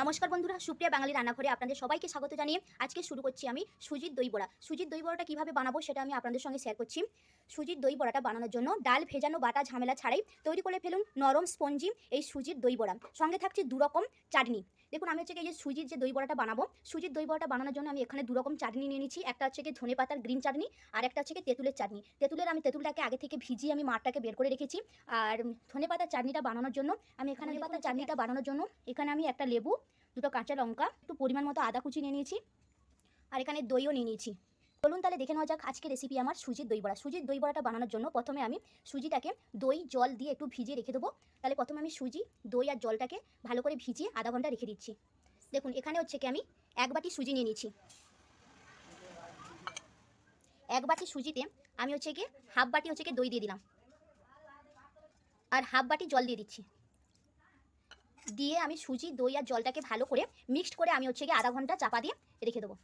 নমস্কার বন্ধুরা, সুপ্রিয়া বাঙালি রান্নাঘরে আপনাদের সবাইকে স্বাগত জানিয়ে আজকে শুরু করছি আমি সুজির দই বড়া। সুজির দই বড়াটা কীভাবে বানাবো সেটা আমি আপনাদের সঙ্গে শেয়ার করছি। সুজির দই বড়াটা বানানোর জন্য ডাল ভেজানো বাটা ঝামেলা ছাড়াই তৈরি করে ফেলুন নরম স্পঞ্জি এই সুজির দই বড়া। সঙ্গে থাকছে দুরকম চাটনি। দেখুন, আমি হচ্ছে এই যে সুজির যে দই বড়াটা বানাবো, সুজির দই বড়াটা বানানোর জন্য আমি এখানে দুরকম চাটনি নিয়ে নিচ্ছি। একটা হচ্ছে কি ধনে পাতার গ্রিন চাটনি, আর একটা হচ্ছে কি তেঁতুলের চাটনি। তেঁতুলের আমি তেঁতুলটাকে আগে থেকে ভিজিয়ে আমি মাঠটাকে বের করে রেখেছি। আর ধনে পাতার চাটনিটা বানানোর জন্য, আমি এখানে পাতার চাটনিটা বানানোর জন্য এখানে আমি একটা লেবু, দুটো কাঁচা লঙ্কা, একটু পরিমাণ মতো আদা কুচি নিয়ে নিয়েছি। আর এখানে দইও নিয়ে নিয়েছি। চলুন তাহলে দেখে নেওয়া যাক আজকে রেসিপি আমার সুজির দই বড়া। সুজির দই বড়াটা বানানোর জন্য প্রথমে আমি সুজিটাকে দই, জল দিয়ে একটু ভিজিয়ে রেখে দেবো। তাহলে প্রথমে আমি সুজি, দই আর জলটাকে ভালো করে ভিজিয়ে আধা ঘণ্টা রেখে দিচ্ছি। দেখুন, এখানে হচ্ছে কি আমি এক বাটি সুজি নিয়ে নিয়েছি। এক বাটি সুজিতে আমি হচ্ছে কি হাফ বাটি হচ্ছে কি দই দিয়ে দিলাম। আর হাফ বাটি জল দিয়ে দিচ্ছি। দিয়ে আমি সুজি, দই আর জলটাকে ভালো করে মিক্সড করে আমি হচ্ছে গিয়ে আধা ঘণ্টা চাপা দিয়ে রেখে দেবো।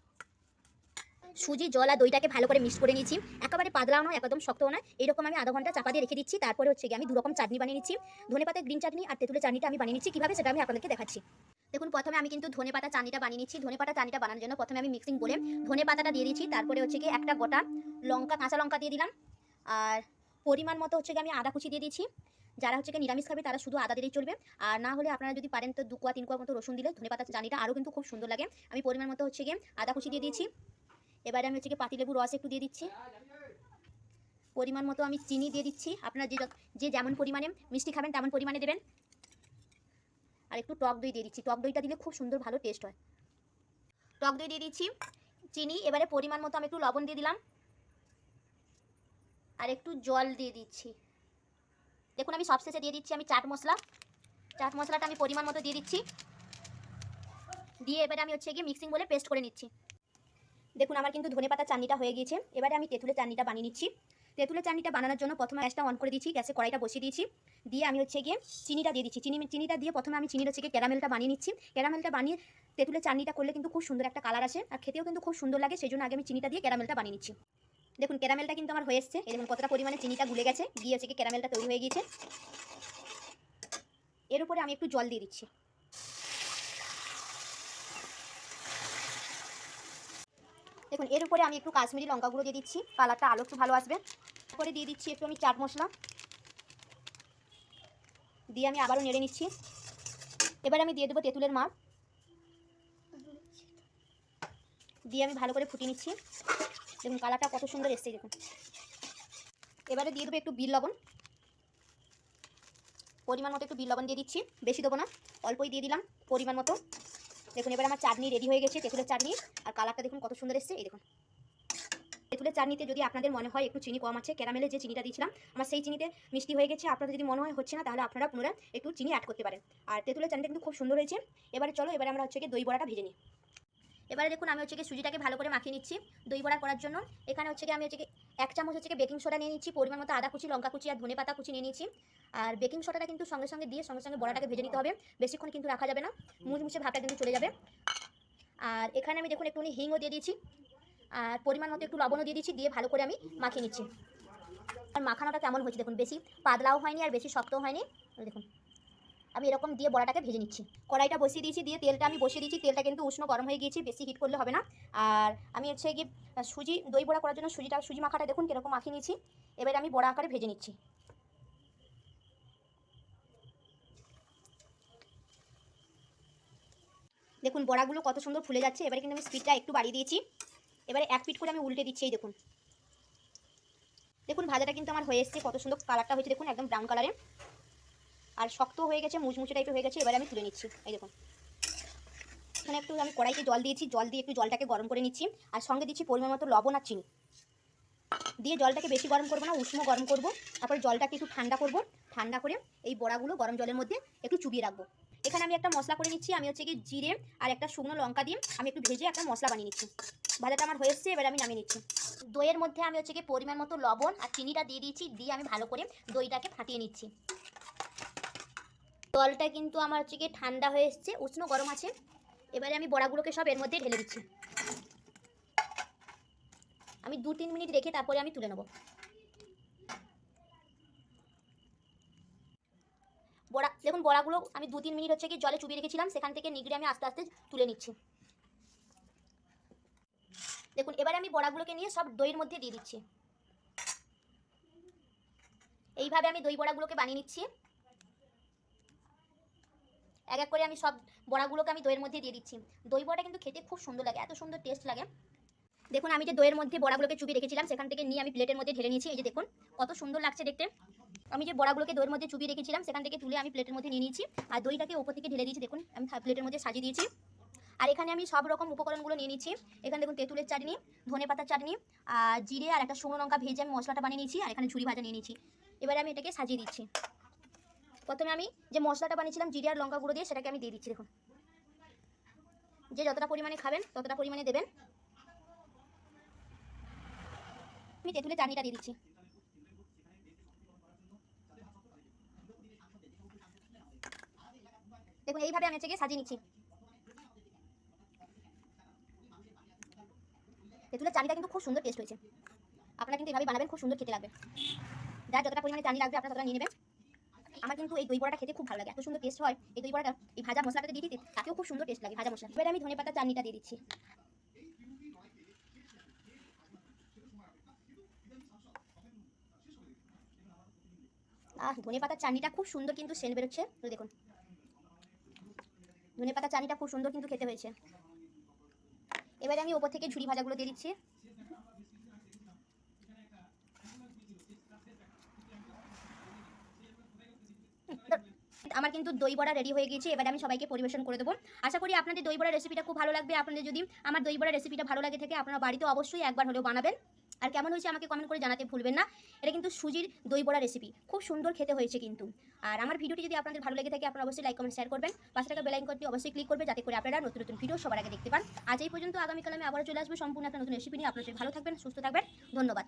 সুজি জল আর দইটাকে ভালো করে মিক্স করে নিচ্ছি একেবারে পাতলাও নয়, একদম শক্তও নয়। এরকম আমি আধা ঘণ্টা চাপা দিয়ে রেখে দিচ্ছি। তারপরে হচ্ছে গিয়ে আমি দুরকম চাটনি বানিয়ে নিচ্ছি। ধনে পাতার গ্রিন চাটনি আর তেঁতুলের চাটনিটা আমি বানিয়ে নিচ্ছি। কীভাবে সেটা আমি আপনাদেরকে দেখাচ্ছি। দেখুন, প্রথমে আমি কিন্তু ধনে পাতা চাটনিটা বানিয়ে নিচ্ছি। ধনে পাতা চাটনিটা বানানোর জন্য প্রথমে আমি মিক্সিং করে ধনে পাতাটা দিয়ে দিচ্ছি। তারপরে হচ্ছে গিয়ে একটা গোটা লঙ্কা, কাঁচা লঙ্কা দিয়ে দিলাম। আর পরিমাণ মতো হচ্ছে গিয়ে আমি আদা কুচি দিয়ে দিচ্ছি। যারা হচ্ছে নিরামিষ খাবে, তারা শুধু আদা দিলেই চলবে। আর না হলে আপনারা যদি পারেন তো দু কোয়া, তিন কোয়া মতো রসুন দিলে ধনে পাতা চানিটা আরও কিন্তু খুব সুন্দর লাগে। আমি পরিমাণ মতো হচ্ছে গিয়ে আদা কুচি দিয়ে দিয়েছি। এবারে আমি হচ্ছে গিয়ে পাতিলেবু রস একটু দিয়ে দিচ্ছি। পরিমাণ মতো আমি চিনি দিয়ে দিচ্ছি। আপনার যে যে যেমন পরিমাণে মিষ্টি খাবেন তেমন পরিমাণে দেবেন। আর একটু টক দই দিয়ে দিচ্ছি। টক দইটা দিলে খুব সুন্দর ভালো টেস্ট হয়। টক দই দিয়ে দিচ্ছি, চিনি, এবারে পরিমাণ মতো আমি একটু লবণ দিয়ে দিলাম। আর একটু জল দিয়ে দিচ্ছি। দেখুন আমি সবশেষে দিয়ে দিচ্ছি আমি চাট মশলা। চাট মশলাটা আমি পরিমাণ মতো দিয়ে দিচ্ছি। দিয়ে এবারে আমি হচ্ছে গিয়ে মিক্সিং বলে পেস্ট করে নিচ্ছি। দেখুন, আমার কিন্তু ধনে পাতা চাটনিটা হয়ে গিয়েছে। এবারে আমি তেঁতুলের চাটনিটা বানিয়ে নিচ্ছি। তেঁতুলের চাটনিটা বানানোর জন্য প্রথমে গ্যাসটা অন করে দিচ্ছি গ্যাসে কড়াইটা বসিয়ে দিয়েছি। দিয়ে আমি হচ্ছে গিয়ে চিনিটা দিয়ে দিচ্ছি। চিনি, চিনিটা দিয়ে প্রথমে আমি চিনির হচ্ছে গিয়ে ক্যারামেলটা বানিয়ে নিচ্ছি। ক্যারামেলটা বানিয়ে তেঁতুলের চাটনিটা করলে কিন্তু খুব সুন্দর একটা কালার আসে। আর খেতেও কিন্তু খুব সুন্দর লাগে, সেই জন্য আগে আমি চিনিটা দিয়ে ক্যারামেলটা বানিয়ে নিচ্ছি। দেখুন, ক্যারামেলটা কিন্তু আমার হয়ে এসছে। দেখুন, কতটা পরিমাণে চিনিটা গুলে গেছে। গিয়ে হচ্ছে গিয়ে ক্যারামেলটা তৈরি হয়ে গিয়েছে। এর উপরে আমি একটু জল দিয়ে দিচ্ছি। দেখুন, এর উপরে আমি একটু কাশ্মীরি লঙ্কা গুঁড়ো দিয়ে দিচ্ছি, কালারটা আলো একটু ভালো আসবে। তারপরে দিয়ে দিচ্ছি একটু আমি চাট মশলা। দিয়ে আমি আবারও নেড়ে নিচ্ছি। এবার আমি দিয়ে দেবো তেঁতুলের মাছ দিয়ে আমি ভালো করে ফুটিয়ে নিচ্ছি। দেখুন, কালারটা কত সুন্দর এসছে, দেখুন। এবারে দিয়ে দেবো একটু বিল লবণ। পরিমাণ মতো একটু বিল লবণ দিয়ে দিচ্ছি। বেশি দেবো না, অল্পই দিয়ে দিলাম পরিমাণ মতো। দেখুন, এবার আমার চাটনি রেডি হয়ে গেছে, তেঁতুলের চাটনি। আর কালারটা দেখুন, কত সুন্দর এসছে, এই দেখুন। তেঁতুলের চাটনিতে যদি আপনাদের মনে হয় একটু চিনি কম আছে ক্যারামেলে যে চিনিটা দিয়েছিলাম, আমার সেই চিনিতে মিষ্টি হয়ে গেছে। আপনাদের যদি মনে হয় হচ্ছে না, তাহলে আপনারা পুনরায় একটু চিনি অ্যাড করতে পারেন। আর তেঁতুলের চাটনিটা কিন্তু খুব সুন্দর হয়েছে। এবারে চলো, এবারে আমরা হচ্ছে দই বড়াটা ভেজে নিই। এবারে দেখুন আমি হচ্ছে গিয়ে সুজিটাকে ভালো করে মাখিয়ে নিচ্ছি দই বড়া করার জন্য। এখানে হচ্ছে গিয়ে আমি হচ্ছে গিয়ে এক চামচ হচ্ছে গিয়ে বেকিং সোডা নিয়ে নিচ্ছি, পরিমাণ মতো আদা কুচি, লঙ্কা কুচি আর ধনে পাতা কুচি নিয়ে নিচ্ছি। আর বেকিং সোডাটা কিন্তু সঙ্গে সঙ্গে দিয়ে সঙ্গে সঙ্গে বড়াটাকে ভেজে নিতে হবে, বেশিক্ষণ কিন্তু রাখা যাবে না, মুচমুচে ভাবটা কিন্তু চলে যাবে। আর এখানে আমি দেখুন একটুখানি হিংও দিয়ে দিয়েছি, আর পরিমাণ মতো একটু লবণও দিয়ে দিচ্ছি দিয়ে ভালো করে আমি মাখিয়ে নিচ্ছি। আর মাখানোটা কেমন হয়েছে দেখুন, বেশি পাতলাও হয়নি আর বেশি শক্তও হয়নি। দেখুন। আমি এরকম দিয়ে বড়াটাকে ভেজে নিচ্ছি। কড়াইটা বসিয়ে দিয়েছি, দিয়ে তেলটা আমি বসিয়ে দিয়েছি। তেলটা কিন্তু উষ্ণ গরম হয়ে গিয়েছে, বেশি হিট করলে হবে না। আর আমি হচ্ছে গিয়ে সুজি, দই বড়া করার জন্য সুজিটা, সুজি মাখাটা দেখুন কীরকম মাখিয়ে নিয়েছি। এবারে আমি বড়া আকারে ভেজে নিচ্ছি। দেখুন বড়াগুলো কত সুন্দর ফুলে যাচ্ছে। এবারে কিন্তু আমি স্পিডটা একটু বাড়িয়ে দিয়েছি। এবারে এক পিট করে আমি উল্টে দিচ্ছি, এই দেখুন। দেখুন ভাজাটা কিন্তু আমার হয়ে এসছে, কত সুন্দর কালারটা হয়েছে, দেখুন একদম ব্রাউন কালারে আর শক্ত হয়ে গেছে, মুচমুচে টাইপের হয়ে গেছে, এবারে আমি তুলে নিচ্ছি। এই দেখুন। এখানে একটু আমি কড়াইতে জল দিয়েছি, জল দিয়ে একটু জলটাকে গরম করে নিচ্ছি, আর সঙ্গে দিচ্ছি পরিমাণ মতো লবণ আর চিনি। দিয়ে জলটাকে বেশি গরম করব না, উষ্ণ গরম করব। তারপরে জলটাকে একটু ঠান্ডা করব, ঠান্ডা করে এই বড়াগুলো গরম জলের মধ্যে একটু চুবিয়ে রাখব। এখানে আমি একটা মশলা করে নিচ্ছি, আমি হচ্ছে কি জিরে আর একটা শুকনো লঙ্কা দিয়ে আমি একটু ভেজে একটা মশলা বানিয়ে নিচ্ছি। ভাজাটা আমার হয়ে এসছে, এবার আমি নামিয়ে নিচ্ছি। দইয়ের মধ্যে আমি হচ্ছে কি পরিমাণ মতো লবণ আর চিনিটা দিয়ে দিয়েছি, দিয়ে আমি ভালো করে দইটাকে ফাটিয়ে নিচ্ছি। জলটা কিন্তু আমার হচ্ছে কি ঠান্ডা হয়ে এসছে, উষ্ণ গরম আছে। এবারে আমি বড়াগুলোকে সব এর মধ্যে ঢেলে দিচ্ছি। আমি দু তিন মিনিট রেখে তারপরে আমি তুলে নেব। বড়া, দেখুন বড়াগুলো আমি দু তিন মিনিট হচ্ছে কি জলে চুবিয়ে রেখেছিলাম, সেখান থেকে নিগড়ে আমি আস্তে আস্তে তুলে নিচ্ছি। দেখুন, এবারে আমি বড়াগুলোকে নিয়ে সব দইয়ের মধ্যে দিয়ে দিচ্ছি। এইভাবে আমি দই বড়াগুলোকে বানিয়ে নিচ্ছি। এক এক করে আমি সব বড়াগুলোকে আমি দইয়ের মধ্যে দিয়ে দিচ্ছি। দই বড়াটা কিন্তু খেতে খুব সুন্দর লাগে, এত সুন্দর টেস্ট লাগে। দেখুন, আমি যে দইয়ের মধ্যে বড়াগুলোকে চুবিয়ে রেখেছিলাম, সেখান থেকে নিয়ে আমি প্লেটের মধ্যে ঢেলে নিয়েছি, এই যে দেখুন, কত সুন্দর লাগছে দেখতে। আমি যে বড়াগুলোকে দইয়ের মধ্যে চুবিয়ে রেখেছিলাম, সেখান থেকে তুলে আমি প্লেটের মধ্যে নিয়ে নিয়েছি, আর দইটাকে ওপর থেকে ঢেলে দিয়েছি, দেখুন, আমি প্লেটের মধ্যে সাজিয়ে দিয়েছি। আর এখানে আমি সব রকম উপকরণগুলো নিয়ে নিচ্ছি। এখানে দেখুন, তেঁতুলের চাটনি, ধনে পাতার চাটনি আর জিরে আর একটা শুকনো লঙ্কা ভেজে আমি মশলাটা বানিয়ে নিয়েছি, আর এখানে ঝুরি ভাজা নিয়ে নিয়েছি। এবারে আমি এটাকে সাজিয়ে দিচ্ছি। প্রথমে আমি যে মশলাটা বানিয়েছিলাম, জিরে আর লঙ্কা গুঁড়ো দিয়ে সেটাকে আমি দিয়ে দিচ্ছি, দেখুন। যে যতটা পরিমাণে খাবেন, ততটা পরিমাণে দেবেন। আমি তেঁতুলের চাটনিটা দিয়ে দিচ্ছি। দেখুন, এইভাবে আমি হচ্ছে সাজিয়ে নিচ্ছি। তেঁতুলের চাটনিটা কিন্তু খুব সুন্দর টেস্ট হয়েছে। আপনারা কিন্তু এভাবে বানাবেন, খুব সুন্দর খেতে লাগবে। যার যতটা পরিমাণে চাটনি লাগবে, আপনারা ততটা নিয়ে নেবেন। আমার কিন্তু এই দই বড়াটা খেতে খুব ভালো লাগে, এত সুন্দর টেস্ট হয়। এই দই বড়াটা, এই ভাজা মশলাটা দিয়ে দিতে, তাতেও খুব সুন্দর টেস্ট লাগে ভাজা মশলা। এবার আমি ধনে পাতা, চাটনিটা দিয়ে দিচ্ছি। আহ, ধনে পাতার চাটনিটা খুব সুন্দর কিন্তু সেন্ট বেরোচ্ছে। তো দেখুন। ধনে পাতার চাটনিটা খুব সুন্দর কিন্তু খেতে হয়েছে। এবারে আমি ওপর থেকে ঝুড়ি ভাজাগুলো দিয়ে দিচ্ছি। আমার কিন্তু দই বড়া রেডি হয়ে গেছে এবার আমি সবাইকে পরিবেশন করে দেবো। আশা করি আপনাদের দই বড়া রেসিপিটা খুব ভালো লাগবে। আপনাদের যদি আমার দই বড়া রেসিপিটা ভালো লাগে থাকে, আপনারা বাড়িতে অবশ্যই একবার হলেও বানাবেন। আর কেমন হয়েছে আমাকে কমেন্ট করে জানাতে ভুলবেন না। এটা কিন্তু সুজির দই বড়া রেসিপি খুব সুন্দর খেতে হয়েছে কিন্তু। আর আমার ভিডিওটি যদি আপনাদের ভালো লেগে থাকে, আপনারা অবশ্যই লাইক কমেন্ট শেয়ার করবেন। পাশে টাকা বেলাইন করতে অবশ্যই ক্লিক করবে, যাতে করে আপনারা নতুন নতুন ভিডিও সবার আগে দেখতে পান। আজ এই পর্যন্ত, আগামীকাল আমি আবার চলে আসব। সম্পূর্ণ একটা নতুন রেসিপি নিয়ে। আপনারা ভালো থাকবেন, সুস্থ থাকবেন। ধন্যবাদ।